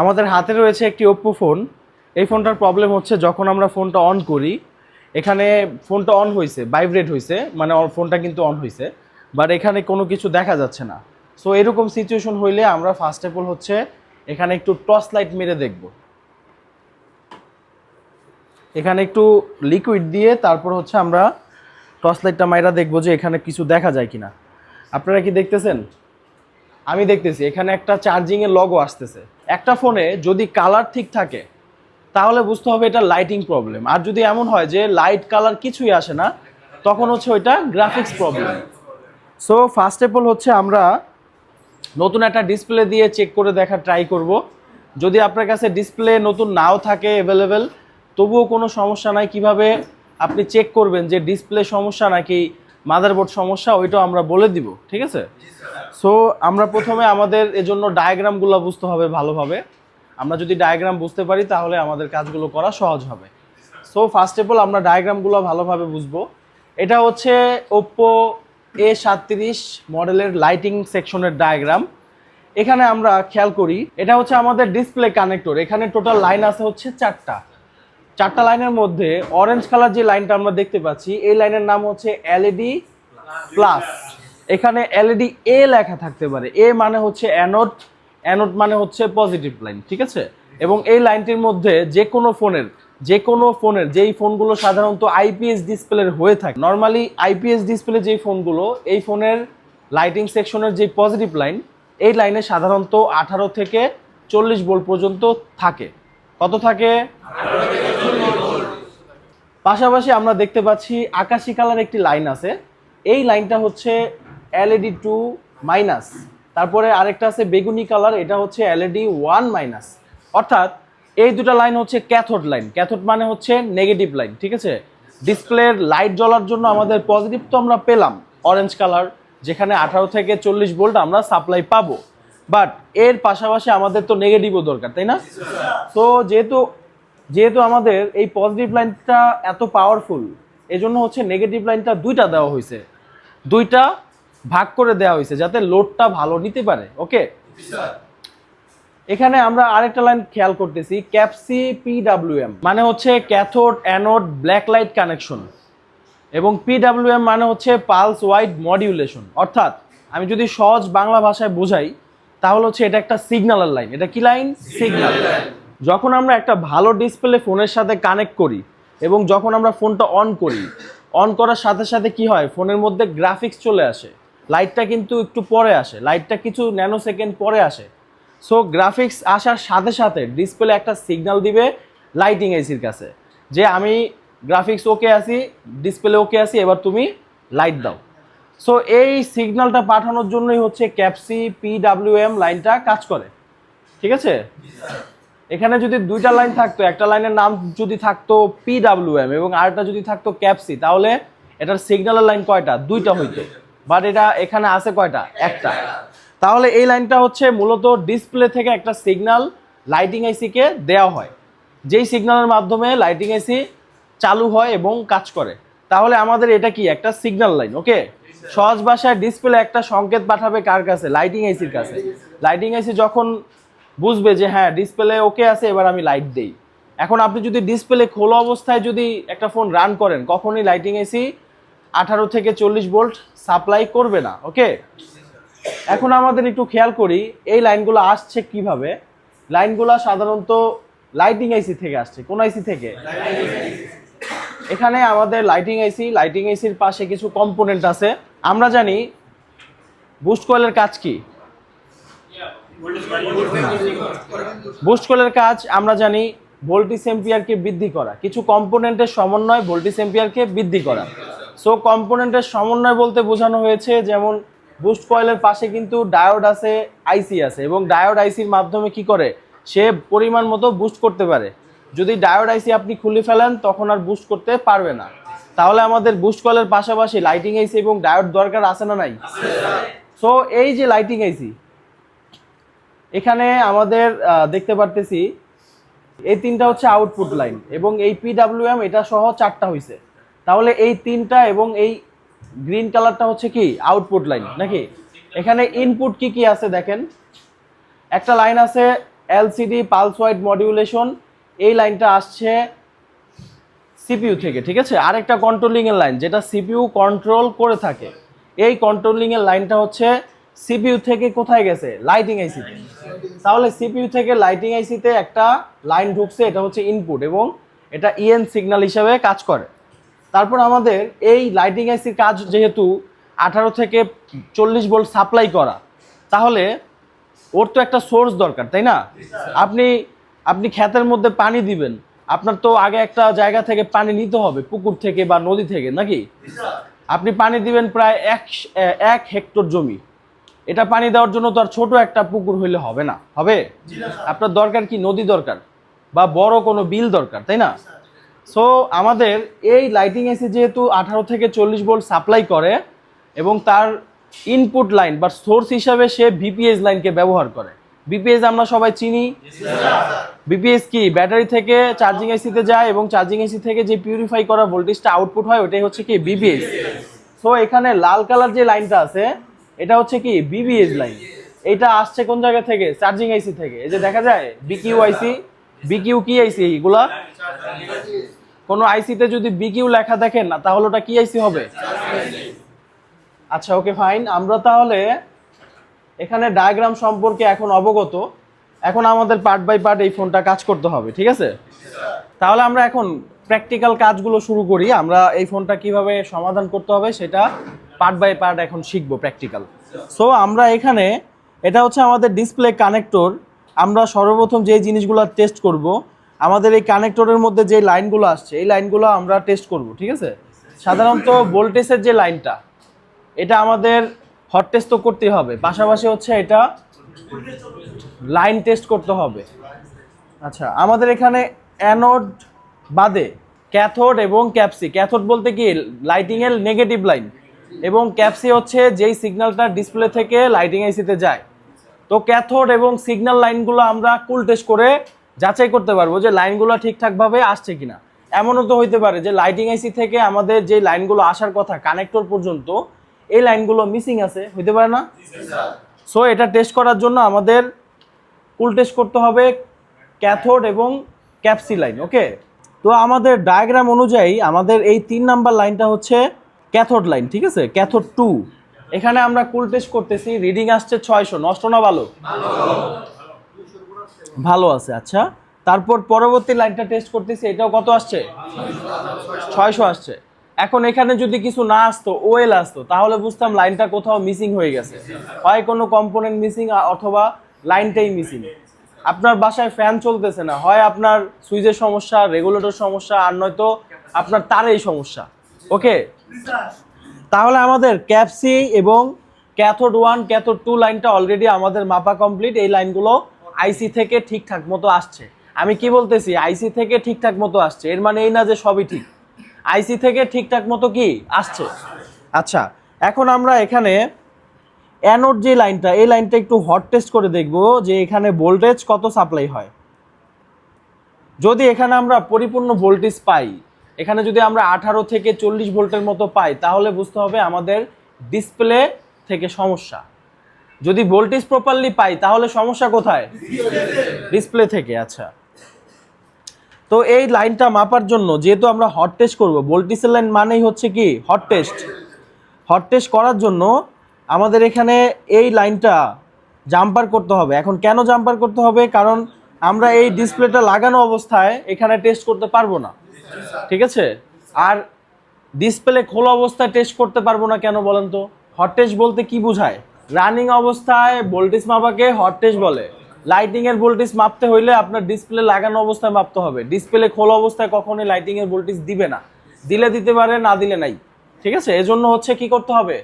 আমাদের হাতে রয়েছে একটি ওপ্পো ফোন এই ফোনটার প্রবলেম হচ্ছে যখন আমরা ফোনটা অন করি, এখানে ফোনটা অন হয়েছে ভাইব্রেট হয়েছে মানে ফোনটা কিন্তু অন হয়েছে বাট এখানে কোনো কিছু দেখা যাচ্ছে না। সো এরকম সিচুয়েশন হইলে আমরা ফার্স্ট অফ অল হচ্ছে এখানে একটু টর্চ লাইট মেরে দেখব। এখানে একটু লিকুইড দিয়ে তারপর হচ্ছে আমরা টর্চ লাইটটা মাইরা দেখব যে এখানে কিছু দেখা যায় কিনা। আপনারা কি দেখতেছেন? আমি দেখতেছি, এখানে একটা চার্জিংয়ের লগও আসতেছে। একটা ফোনে যদি কালার ঠিক থাকে, তাহলে বুঝতে হবে এটা লাইটিং প্রবলেম আর যদি এমন হয় যে লাইট কালার কিছুই আসে না, তখন হচ্ছে ওইটা graphics problem so first of all হচ্ছে আমরা নতুন একটা ডিসপ্লে দিয়ে চেক করে দেখা ট্রাই করব। যদি আপনার কাছে ডিসপ্লে নতুন নাও থাকে অ্যাভেলেবেল তবুও কোনো সমস্যা নাই। কীভাবে আপনি চেক করবেন যে ডিসপ্লে সমস্যা নাকি মাদারবোর্ড সমস্যা, ওইটাও আমরা বলে দিব, ঠিক আছে? সো আমরা প্রথমে আমাদের এজন্য ডায়াগ্রামগুলো বুঝতে হবে ভালোভাবে। আমরা যদি ডায়াগ্রাম বুঝতে পারি, তাহলে আমাদের কাজগুলো করা সহজ হবে। সো ফার্স্ট অফ অল আমরা ডায়াগ্রামগুলো ভালোভাবে বুঝব। এটা হচ্ছে ওপ্পো এ সাতত্রিশ মডেলের লাইটিং সেকশনের ডায়াগ্রাম। এখানে আমরা খেয়াল করি, এটা হচ্ছে আমাদের ডিসপ্লে কানেক্টর এখানে টোটাল লাইন আছে হচ্ছে চারটা। চারটা লাইনের মধ্যে অরেঞ্জ কালার যে লাইনটা আমরা দেখতে পাচ্ছি, এই লাইনের নাম হচ্ছে এলইডি প্লাস এখানে এলইডি এ লেখা থাকতে পারে। এ মানে হচ্ছে অ্যানোড অ্যানোড মানে হচ্ছে পজিটিভ লাইন ঠিক আছে? এবং এই লাইনটির মধ্যে যে কোনো ফোনের, যে কোনো ফোনের, যেই ফোনগুলো সাধারণত আইপিএস ডিসপ্লের হয়ে থাকে নর্মালি আইপিএস ডিসপ্লে যেই ফোনগুলো, এই ফোনের লাইটিং সেকশনের যে পজিটিভ লাইন এই লাইনে সাধারণত আঠারো থেকে চল্লিশ ভোল্ট পর্যন্ত থাকে। কত থাকে? পাশাপাশি আমরা দেখতে পাচ্ছি আকাশি কালার একটি লাইন আছে। এই লাইনটা হচ্ছে এলইডি টু মাইনাস তারপরে আরেকটা আছে বেগুনি কালার, এটা হচ্ছে এলইডি ওয়ান মাইনাস অর্থাৎ এই দুটো লাইন হচ্ছে ক্যাথোড লাইন। ক্যাথোড মানে হচ্ছে নেগেটিভ লাইন, ঠিক আছে? ডিসপ্লের লাইট জ্বলার জন্য আমাদের পজিটিভ তো আমরা পেলাম। অরেঞ্জ কালার, যেখানে আঠারো থেকে চল্লিশ ভোল্ট আমরা সাপ্লাই পাবো। বাট এর পাশাপাশি আমাদের তো নেগেটিভও দরকার তাই না? তো যেহেতু যেহেতু আমাদের এই পজিটিভ লাইনটা এত পাওয়ারফুল এই জন্য হচ্ছে নেগেটিভ লাইনটা দুইটা দেওয়া হয়েছে। দুইটা ভাগ করে দেওয়া হয়েছে যাতে লোডটা ভালো নিতে পারে ওকে এখানে আমরা আরেকটা লাইন খেয়াল করতেছি ক্যাপসি পিডাব্লিউএম মানে হচ্ছে cathode anode black light connection এবং পিডাব্লিউএম মানে হচ্ছে পালস ওয়াইড মডিউলেশন অর্থাৎ আমি যদি সহজ বাংলা ভাষায় বোঝাই তাহলে হচ্ছে এটা একটা সিগন্যালের লাইন। এটা কি লাইন? সিগন্যাল যখন আমরা একটা ভালো ডিসপ্লে ফোনের সাথে কানেক্ট করি এবং যখন আমরা ফোনটা অন করি, অন করার সাথে সাথে কি হয়? ফোনের মধ্যে গ্রাফিক্স চলে আসে। লাইটটা কিন্তু একটু পরে আসে। লাইটটা কিছু ন্যানো সেকেন্ড পরে আসে। সো গ্রাফিক্স আসার সাথে সাথে ডিসপ্লে একটা সিগন্যাল দিবে লাইটিং এসির কাছে। যে আমি গ্রাফিক্স ওকে আসি ডিসপ্লে ওকে আসি এবার তুমি লাইট দাও। সো এই সিগন্যালটা পাঠানোর জন্যই হচ্ছে ক্যাপসি পিডাব্লিউএম লাইনটা কাজ করে। ঠিক আছে? এখানে যদি দুইটা লাইন থাকতো, একটা লাইনের নাম যদি থাকতো পিডাব্লিউএম এবং আরেকটা যদি থাকতো ক্যাপসি, তাহলে এটার সিগন্যালের লাইন কয়টা? দুইটা হইতো। বাট এটা এখানে আছে কয়টা? একটা। তাহলে এই লাইনটা হচ্ছে মূলত ডিসপ্লে থেকে একটা সিগন্যাল লাইটিং আইসিকে দেওয়া হয়। যেই সিগন্যালের মাধ্যমে লাইটিং আইসি চালু হয় এবং কাজ করে। তাহলে আমাদের এটা কি? একটা সিগন্যাল লাইন, ওকে? সহজ ভাষায় ডিসপ্লে একটা সংকেত পাঠাবে কার কাছে? লাইটিং আইসির কাছে। লাইটিং আইসি যখন বুঝবে যে হ্যাঁ ডিসপ্লে ওকে আছে এবার আমি লাইট দেই। এখন আপনি যদি ডিসপ্লে খোলা অবস্থায় যদি একটা ফোন রান করেন কখনই লাইটিং এসি আঠারো থেকে চল্লিশ ভোল্ট সাপ্লাই করবে না ওকে এখন আমাদের একটু খেয়াল করি এই লাইনগুলো আসছে কীভাবে? লাইনগুলো সাধারণত লাইটিং আইসি থেকে আসছে। কোন আইসি থেকে? এখানে আমাদের লাইটিং আইসি লাইটিং আইসির পাশে কিছু কম্পোনেন্ট আছে। আমরা জানি বুস্ট কয়েলের কাজ কি? বুস্ট কয়েলের কাজ আমরা জানি ভোল্টিস এম্পিয়ারকে বৃদ্ধি করা। কিছু কম্পোনেন্টের সমন্বয় ভোল্টিস এম্পিয়ারকে বৃদ্ধি করা। সো কম্পোনেন্টের সমন্বয় বলতে বোঝানো হয়েছে যেমন বুস্ট কয়েলের পাশে কিন্তু ডায়োড আছে, আইসি আছে এবং ডায়োড আইসির মাধ্যমে কি করে? সে পরিমাণ মতো বুস্ট করতে পারে। যদি ডায়োড আইসি আপনি খুলে ফেলেন, তখন আর বুস্ট করতে পারবে না। তাহলে আমাদের বুস্ট কয়েলের পাশাপাশি লাইটিং আইসি এবং ডায়োড দরকার আছে না নাই? সো এই যে লাইটিং আইসি এখানে আমাদের দেখতে পারতেছি, এই তিনটা হচ্ছে আউটপুট লাইন এবং এই পিডাব্লিউএম এটা সহ চারটা হইছে। তাহলে এই তিনটা এবং এই গ্রিন কালারটা হচ্ছে কি? আউটপুট লাইন নাকি? এখানে ইনপুট কি কি আছে দেখেন? একটা লাইন আছে এলসিডি পালস ওয়াইড মডিউলেশন এই লাইনটা আসছে সিপিইউ থেকে, ঠিক আছে? আরেকটা কন্ট্রোলিং এর লাইন যেটা সিপিইউ কন্ট্রোল করে থাকে। এই কন্ট্রোলিং এর লাইনটা হচ্ছে সিপিইউ থেকে কোথায় গেছে? লাইটিং আইসিতে তাহলে সিপিইউ থেকে লাইটিং আইসিতে একটা লাইন ঢুকছে, এটা হচ্ছে ইনপুট এবং এটা ইএন সিগন্যাল হিসাবে কাজ করে। তারপর আমাদের এই লাইটিং আইসির কাজ যেহেতু আঠারো থেকে চল্লিশ ভোল্ট সাপ্লাই করা, তাহলে ওর তো একটা সোর্স দরকার, তাই না? আপনি আপনি ক্ষেতের মধ্যে পানি দিবেন আপনার তো আগে একটা জায়গা থেকে পানি নিতে হবে, পুকুর থেকে বা নদী থেকে, নাকি? আপনি পানি দিবেন প্রায় এক এক হেক্টর জমি। এটা পানি দেওয়ার জন্য তো আর ছোট একটা পুকুর হইলে হবে না। হবে? আপনার দরকার কি? নদী দরকার বা বড় কোনো বিল দরকার, তাই না? সো আমাদের এই লাইটিং এসি যেহেতু আঠারো থেকে চল্লিশ ভোল্ট সাপ্লাই করে এবং তার ইনপুট লাইন বা সোর্স হিসাবে সে ভিপিএস লাইনকে ব্যবহার করে। বিপিএস আমরা সবাই চিনি। বিপিএস কি? ব্যাটারি থেকে চার্জিং এসিতে যায় এবং চার্জিং এসি থেকে যে পিউরিফাই করা ভোল্টেজটা আউটপুট হয়, ওটাই হচ্ছে কি বিপিএস সো এখানে লাল কালার যে লাইনটা আছে, এটা হচ্ছে কি বিবিএস লাইন এটা আসছে কোন জায়গা থেকে? চার্জিং আইসি থেকে। এই যে দেখা যায় বিকিউ আইসি বিকিউ কি আইসি এইগুলা কোনো আইসিতে যদি বিকিউ লেখা দেখেন না, তাহলে ওটা কি আইসি হবে? আচ্ছা ওকে ফাইন আমরা তাহলে এখানে ডায়াগ্রাম সম্পর্কে এখন অবগত। এখন আমাদের পার্ট বাই পার্ট এই ফোনটা কাজ করতে হবে, ঠিক আছে? তাহলে আমরা এখন প্র্যাকটিক্যাল কাজগুলো শুরু করি। আমরা এই ফোনটা কীভাবে সমাধান করতে হবে সেটা পার্ট বাই পার্ট এখন শিখব প্র্যাকটিক্যাল সো আমরা এখানে, এটা হচ্ছে আমাদের ডিসপ্লে কানেক্টর আমরা সর্বপ্রথম যে জিনিসগুলো টেস্ট করব, আমাদের এই কানেক্টরের মধ্যে যে লাইনগুলো আসছে, এই লাইনগুলো আমরা টেস্ট করব, ঠিক আছে? সাধারণত ভোল্টেজের যে লাইনটা, এটা আমাদের হট টেস্ট তো করতেই হবে। পাশাপাশি হচ্ছে এটা লাইন টেস্ট করতে হবে। আচ্ছা আমাদের এখানে অ্যানোড বাদে ক্যাথোড এবং ক্যাপসি ক্যাথোড বলতে কি? লাইটিং এর নেগেটিভ লাইন এবং ক্যাপসি হচ্ছে যেই সিগন্যালটা ডিসপ্লে থেকে লাইটিং এসিতে যায়। তো ক্যাথোড এবং সিগন্যাল লাইনগুলো আমরা কুল টেস্ট করে যাচাই করতে পারব যে লাইনগুলো ঠিকঠাকভাবে আসছে কিনা। এমনও তো হইতে পারে যে লাইটিং এসি থেকে আমাদের যে লাইনগুলো আসার কথা কানেক্টর পর্যন্ত এই লাইনগুলো মিসিং আছে, হইতে পারে না? সো এটা টেস্ট করার জন্য আমাদের কুল টেস্ট করতে হবে ক্যাথোড এবং ক্যাপসি লাইন ওকে তো আমাদের ডায়াগ্রাম অনুযায়ী আমাদের এই তিন নাম্বার লাইনটা হচ্ছে ক্যাথোড লাইন ঠিক আছে? ক্যাথোড টু এখানে আমরা কুল টেস্ট করতেছি রিডিং আসছে ছয়শো, নষ্ট না ভালো? ভালো আছে আচ্ছা। তারপর পরবর্তী লাইনটা টেস্ট করতেছি, এটাও কত আসছে? ছয়শো আসছে। এখন এখানে যদি কিছু না আসতো ওয়েল আসতো, তাহলে বুঝতাম লাইনটা কোথাও মিসিং হয়ে গেছে। হয় কোনো কম্পোনেন্ট মিসিং অথবা লাইনটাই মিসিং আপনার বাসায় ফ্যান চলতেছে না, হয় আপনার সুইচের সমস্যা রেগুলেটর সমস্যা, আর নয়তো আপনার তারেই সমস্যা। ওকে তাহলে আমাদের ক্যাপসি এবং ক্যাথোড ওয়ান ক্যাথোড টু লাইনটা অলরেডি আমাদের মাপা কমপ্লিট এই লাইনগুলো আইসি থেকে ঠিকঠাক মতো আসছে। আমি কি বলতেছি? আইসি থেকে ঠিকঠাক মতো আসছে। এর মানে এই না যে সবই ঠিক। আইসি থেকে ঠিকঠাক মতো কি আসছে? আচ্ছা এখন আমরা এখানে অ্যানোড যে লাইনটা এই লাইনটা একটু হট টেস্ট করে দেখব যে এখানে ভোল্টেজ কত সাপ্লাই হয়। যদি এখানে আমরা পরিপূর্ণ ভোল্টেজ পাই এখানে যদি আমরা আঠারো থেকে চল্লিশ ভোল্টের মতো পাই তাহলে বুঝতে হবে আমাদের ডিসপ্লে থেকে সমস্যা। যদি ভোল্টেজ প্রপারলি পাই তাহলে সমস্যা কোথায়? ডিসপ্লে থেকে আচ্ছা। তো এই লাইনটা মাপার জন্য যেহেতু আমরা হট টেস্ট করব ভোল্টেজের লাইন মানেই হচ্ছে কি? হট টেস্ট হট টেস্ট করার জন্য আমাদের এখানে এই লাইনটা জাম্পার করতে হবে। এখন কেন জাম্পার করতে হবে? কারণ আমরা এই ডিসপ্লেটা লাগানো অবস্থায় এখানে টেস্ট করতে পারব না। ঠিক আছে? আর ডিসপ্লে খোলা অবস্থায় টেস্ট করতে পারব না কেন বলেন তো? হট টেস্ট বলতে কি বোঝায়? রানিং অবস্থায় ভোল্টেজ মাপাকে হট টেস্ট বলে। লাইটিং এর ভোল্টেজ মাপতে হইলে আপনার ডিসপ্লে লাগানো অবস্থায় মাপতে হবে। ডিসপ্লে খোলা অবস্থায় কখনোই লাইটিং এর ভোল্টেজ দিবে না। দিলে দিতে পারে, না দিলে নাই। ঠিক আছে? এজন্য হচ্ছে কি করতে হবে?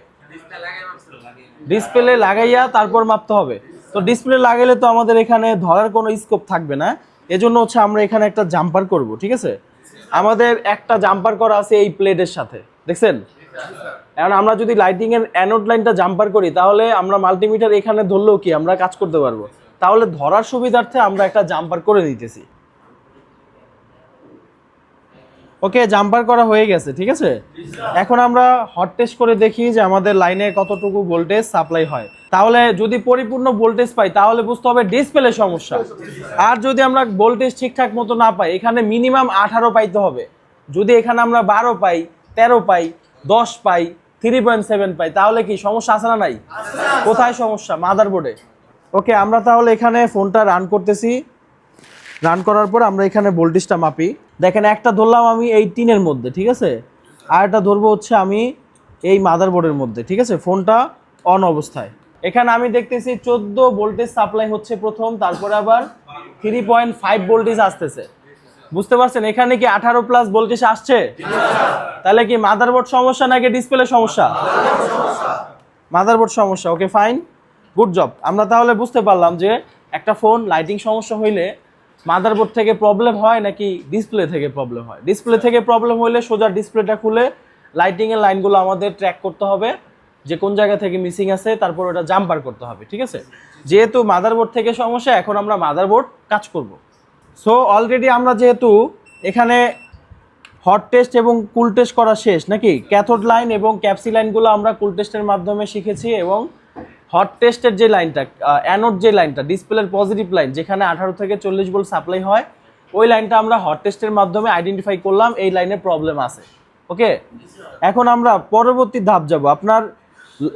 ডিসপ্লে লাগাইয়া তারপর মাপতে হবে। তো ডিসপ্লে লাগাইলে তো আমাদের এখানে ধরার কোনো স্কোপ থাকবে না। এজন্য হচ্ছে আমরা এখানে একটা জাম্পার করব, ঠিক আছে? আমাদের একটা জাম্পার করা আছে এই প্লেটের সাথে। দেখছেন? এখন আমরা যদি লাইটিং এর অ্যানোড লাইনটা জাম্পার করি, তাহলে আমরা মাল্টিমিটার এখানে ধরলেও কি আমরা কাজ করতে পারব? তাহলে ধরার সুবিধার্থে আমরা একটা জাম্পার করে দিতেছি ওকে জাম্পার করা হয়ে গেছে ঠিক আছে? এখন আমরা হট টেস্ট করে দেখি যে আমাদের লাইনে কতটুকু ভোল্টেজ সাপ্লাই হয়। তাহলে যদি পরিপূর্ণ ভোল্টেজ পাই তাহলে বুঝতে হবে ডিসপ্লে সমস্যা। আর যদি আমরা ভোল্টেজ ঠিকঠাক মতো না পাই এখানে মিনিমাম আঠারো পাইতে হবে। যদি এখানে আমরা বারো পাই তেরো পাই দশ পাই থ্রি পয়েন্ট সেভেন পাই তাহলে কি সমস্যা আছে না নাই? কোথায় সমস্যা? মাদার বোর্ডে ওকে আমরা তাহলে এখানে ফোনটা রান করতেছি। রান করার পর আমরা এখানে ভোল্টেজটা মাপি। দেখেন একটা ধরলাম আমি এই টিনের মধ্যে ঠিক আছে? আর একটা ধরবো হচ্ছে আমি এই মাদারবোর্ডের মধ্যে ঠিক আছে? ফোনটা অন অবস্থায়। এখানে আমি দেখতেছি চোদ্দ ভোল্টেজ সাপ্লাই হচ্ছে প্রথম তারপরে আবার থ্রি পয়েন্ট ফাইভ ভোল্টেজ আসতেছে। বুঝতে পারছেন? এখানে কি আঠারো প্লাস ভোল্টেজ আসছে? তাহলে কি মাদারবোর্ড সমস্যা নাকি ডিসপ্লে সমস্যা? মাদারবোর্ড সমস্যা। ওকে ফাইন গুড জব আমরা তাহলে বুঝতে পারলাম যে একটা ফোন লাইটিং সমস্যা হইলে মাদারবোর্ড থেকে প্রবলেম হয় নাকি ডিসপ্লে থেকে প্রবলেম হয়? ডিসপ্লে থেকে প্রবলেম হইলে সোজা ডিসপ্লেটা খুলে লাইটিংয়ের লাইনগুলো আমাদের ট্র্যাক করতে হবে। যে কোন জায়গা থেকে মিসিং আছে তারপর ওটা জাম্পার করতে হবে ঠিক আছে? যেহেতু মাদারবোর্ড থেকে সমস্যা এখন আমরা মাদারবোর্ড কাজ করব। সো অলরেডি আমরা যেহেতু এখানে হট টেস্ট এবং কুল টেস্ট করা শেষ নাকি? ক্যাথোড লাইন এবং ক্যাপসি লাইনগুলো আমরা কুল টেস্টের মাধ্যমে শিখেছি এবং হট টেস্টের যে লাইনটা অ্যানোড যে লাইনটা ডিসপ্লের পজিটিভ লাইন যেখানে আঠারো থেকে চল্লিশ ভোল্ট সাপ্লাই হয়, ওই লাইনটা আমরা হট টেস্টের মাধ্যমে আইডেন্টিফাই করলাম, এই লাইনে প্রবলেম আছে। ওকে এখন আমরা পরবর্তী ধাপ যাব। আপনার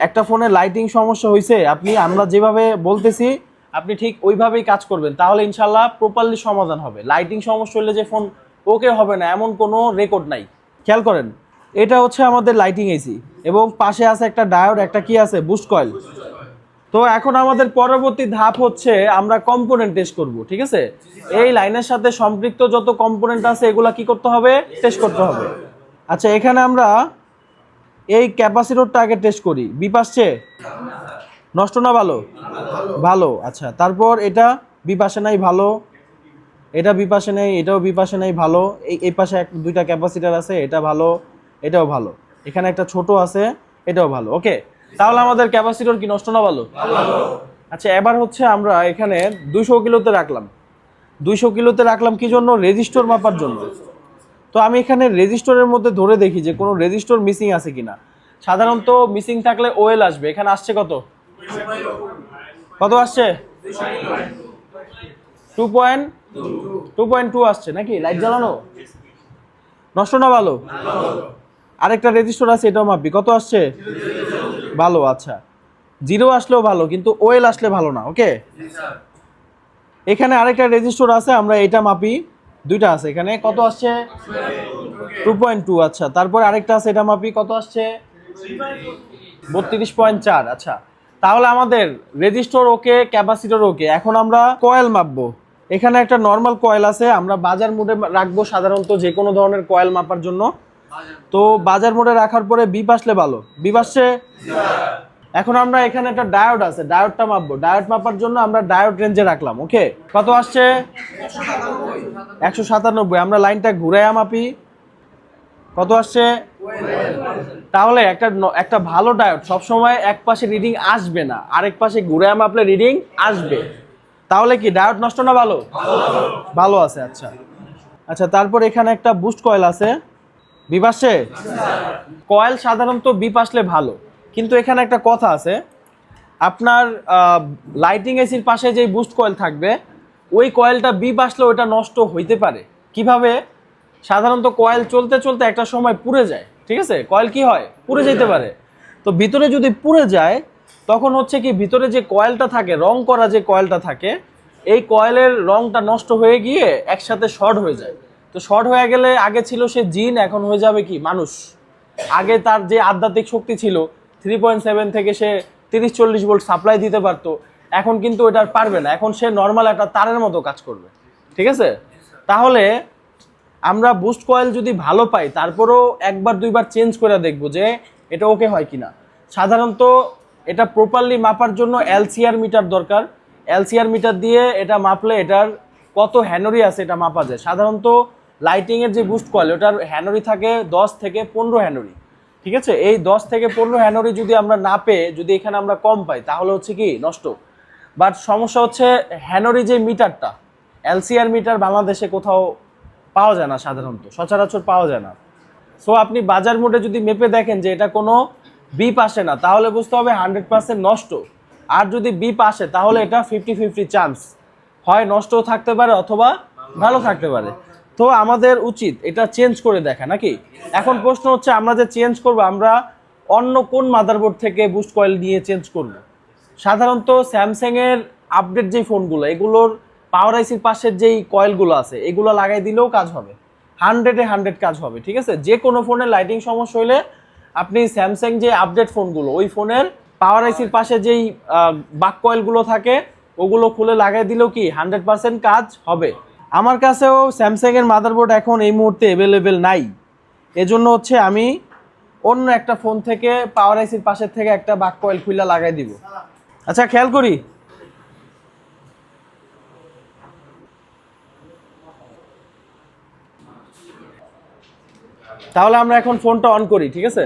একটা ফোনে লাইটিং সমস্যা হয়েছে আপনি, আমরা যেভাবে বলতেছি, আপনি ঠিক ওইভাবেই কাজ করবেন। তাহলে ইনশাল্লাহ প্রপারলি সমাধান হবে। লাইটিং সমস্যা হলে যে ফোন ওকে হবে না, এমন কোনো রেকর্ড নাই। খেয়াল করেন, এটা হচ্ছে আমাদের লাইটিং এসি এবং পাশে আছে একটা ডায়োড একটা কি আছে? বুস্ট কয়েল তো এখন আমাদের পরবর্তী ধাপ হচ্ছে আমরা কম্পোনেন্ট টেস্ট করব, ঠিক আছে? এই লাইনের সাথে সম্পৃক্ত যত কম্পোনেন্ট আছে, এগুলা কি করতে হবে? টেস্ট করতে হবে। আচ্ছা এখানে আমরা এই ক্যাপাসিটরটা আগে টেস্ট করি। বিপ আসছে নষ্ট না ভালো? ভালো আচ্ছা। তারপর এটা বিপাশে নাই, ভালো। এটা বিপাশে নেই, এটাও বিপাশে নেই, ভালো। এই এই পাশে এক, দুইটা ক্যাপাসিটার আছে, এটা ভালো, এটাও ভালো। এখানে একটা ছোট আছে, এটাও ভালো ওকে তাহলে আমাদের ক্যাপাসিটর কি নষ্ট না ভালো? আচ্ছা এবার হচ্ছে আমরা এখানে দুইশো কিলোতে রাখলাম। দুইশো কিলোতে রাখলাম কি জন্য? রেজিস্টর মাপার জন্য। তো আমি এখানে রেজিস্টরের মধ্যে ধরে দেখি যে কোনো রেজিস্টর মিসিং আছে কিনা। সাধারণত মিসিং থাকলে ওয়েল আসবে। এখানে আসছে কত? কত আসছে? Two point two point two আসছে নাকি? লাইট জ্বালানো? নষ্ট না ভালো? আরেকটা রেজিস্টর আছে, এটাও মাপবি। কত আসছে? ভালো আচ্ছা। জিরো আসলেও ভালো, কিন্তু ওয়েল আসলে ভালো না, ওকে? এখানে আরেকটা রেজিস্টর আছে, আমরা এটা মাপি। দুইটা আছে এখানে। কত আসছে? টু পয়েন্ট টু আচ্ছা। তারপরে আরেকটা আছে, এটা মাপি। কত আসছে? বত্রিশ পয়েন্ট চার আচ্ছা। তাহলে আমাদের রেজিস্টর ওকে, ক্যাপাসিটর ওকে। এখন আমরা কয়েল মাপবো। এখানে একটা নর্মাল কয়েল আছে, আমরা বাজার মোডে রাখব সাধারণত যে কোনো ধরনের কয়েল মাপার জন্য। তো বাজার মোডে রাখার পরে বিপ আসলে ভালো। বিপ আসছে? এখন আমরা এখানে একটা ডায়োড আছে, ডায়োডটা মাপবো। ডায়োড মাপার জন্য আমরা ডায়োড রেঞ্জে রাখলাম, ওকে? কত আসছে? একশো সাতানব্বই। আমরা লাইনটা ঘুরে মাপি। কত আসছে? তাহলে একটা একটা ভালো ডায়োড, সবসময় এক পাশে রিডিং আসবে না। আরেক পাশে ঘুরে মাপলে রিডিং আসবে। তাহলে কি, ডায়োড নষ্ট না ভালো? ভালো আছে আচ্ছা। আচ্ছা তারপর এখানে একটা বুস্ট কয়েল আছে। বিপ আসছে কয়েল সাধারণত বিপ আসলে ভালো। কিন্তু এখানে একটা কথা আছে। আপনার লাইটিং এসির পাশে যে বুস্ট কয়েল থাকবে, ওই কয়েলটা বিপ আসলে ওটা নষ্ট হইতে পারে। কীভাবে? সাধারণত কয়েল চলতে চলতে একটা সময় পুড়ে যায়। ঠিক আছে? কয়েল কি হয়? পুড়ে যেতে পারে। তো ভিতরে যদি পুড়ে যায়, তখন হচ্ছে কি ভিতরে যে কয়েলটা থাকে, রং করা যে কয়েলটা থাকে, এই কয়েলের রংটা নষ্ট হয়ে গিয়ে একসাথে শর্ট হয়ে যায়। তো শর্ট হয়ে গেলে আগে ছিল সে জিন, এখন হয়ে যাবে কি? মানুষ। আগে তার যে আধ্যাত্মিক শক্তি ছিল থ্রি পয়েন্ট সেভেন থেকে সে তিরিশ চল্লিশ ভোল্ট সাপ্লাই দিতে পারতো, এখন কিন্তু এটা পারবে না। এখন সে নর্মাল একটা তারের মতো কাজ করবে। ঠিক আছে? তাহলে আমরা বুস্ট কয়েল যদি ভালো পাই, তারপরেও একবার, দুইবার চেঞ্জ করে দেখব যে এটা ওকে হয় কি না সাধারণত এটা প্রপারলি মাপার জন্য এলসিআর মিটার দরকার। এলসিআর মিটার দিয়ে এটা মাপলে এটার কত হ্যানোরি আছে এটা মাপা যায়। সাধারণত লাইটিংয়ের যে বুস্ট কয়েল ওটার হ্যানোরি থাকে দশ থেকে পনেরো হ্যানোরি ঠিক আছে? এই দশ থেকে পনেরো হ্যানোরি যদি আমরা না পেয়ে, যদি এখানে আমরা কম পাই, তাহলে হচ্ছে কি? নষ্ট। বাট সমস্যা হচ্ছে হ্যানোরি যে মিটারটা এলসিআর মিটার বাংলাদেশে কোথাও পাওয়া যায় না সাধারণত। সচরাচর পাওয়া যায় না। সো আপনি বাজার মোডে যদি মেপে দেখেন যে এটা কোনো বিপ আসে না, তাহলে বুঝতে হবে হান্ড্রেড পার্সেন্ট নষ্ট। আর যদি বিপ আসে, তাহলে এটা ফিফটি ফিফটি চান্স হয় নষ্টও থাকতে পারে অথবা ভালো থাকতে পারে। তো আমাদের উচিত এটা চেঞ্জ করে দেখা, নাকি? এখন প্রশ্ন হচ্ছে আমরা যে চেঞ্জ করব, আমরা অন্য কোন মাদারবোর্ড থেকে বুস্ট কয়েল নিয়ে চেঞ্জ করব? সাধারণত স্যামসাংয়ের আপডেট যেই ফোনগুলো এগুলোর পাওয়ার আইসির পাশের যেই কয়েলগুলো আছে, এগুলো লাগাই দিলেও কাজ হবে। হান্ড্রেডে হান্ড্রেড কাজ হবে, ঠিক আছে? যে কোনো ফোনের লাইটিং সমস্যা হলে আপনি স্যামসাং যে আপডেট ফোনগুলো ওই ফোনের পাওয়ার আইসির পাশে যেই বাক কয়েলগুলো থাকে, ওগুলো খুলে লাগাই দিলেও কি হান্ড্রেড পার্সেন্ট কাজ হবে? আমার কাছেও স্যামসাংয়ের মাদারবোর্ড এখন এই মুহূর্তে অ্যাভেলেবেল নাই। এজন্য হচ্ছে আমি অন্য একটা ফোন থেকে পাওয়ার আইসির পাশের থেকে একটা বাক কয়েল খুলে লাগাই দিব। আচ্ছা খেয়াল করি। তাহলে আমরা এখন ফোনটা অন করি ঠিক আছে?